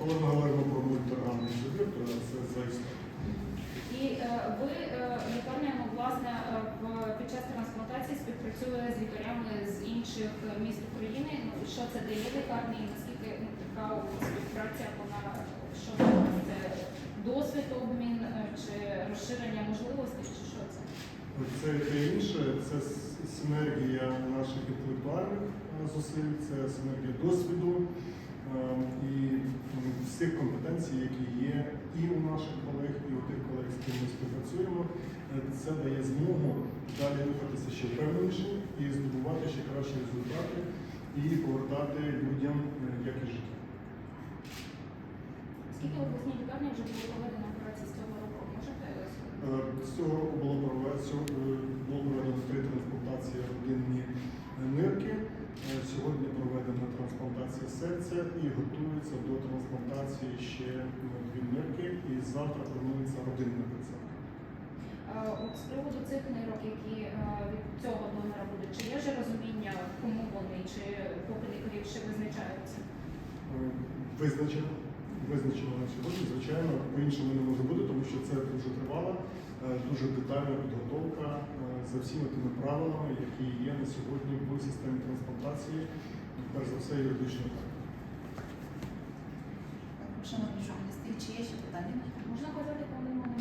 Коли ми говоримо про мультиорганний забір, то це за історію. І е, ви е, лікарня, ну, власне, е, під час трансплантації співпрацює з лікарями з інших міст України. Ну, що це дає лікарні, наскільки ну, така співпраця, вона що це досвід обмін чи розширення можливостей, чи що це? Це і інше, це синергія наших інтелектуальних зусиль, це синергія досвіду і м, всіх компетенцій, які є і у наших колег, і у тих колег, з ким ми співпрацюємо. Е, Це дає змогу далі рухатися ще впевненіше і здобувати ще кращі результати і повертати людям е, якість життя. Скільки в обласній лікарні вже було проведено операцій з цього року? Можете Е, З цього року було проведено, цього- е, було проведено три трансплантації родинні е, нирки. Е, Сьогодні проведена трансплантація серця і готується до трансплантації ще дві нирки. І завтра планується родинна. От з приводу цих нирок, які е, від цього донора будуть, чи є вже розуміння, кому вони, чи поки лікарі ще визначаються? Е, Визначено. Визначено на сьогодні. Звичайно, по-іншому не може бути, тому що це дуже тривала, е, дуже детальна підготовка за всіми тими правилами, які є на сьогодні в системі трансплантації, перш за все юридичні. Шановні журналісти, чи є ще питання? Можна казати, коли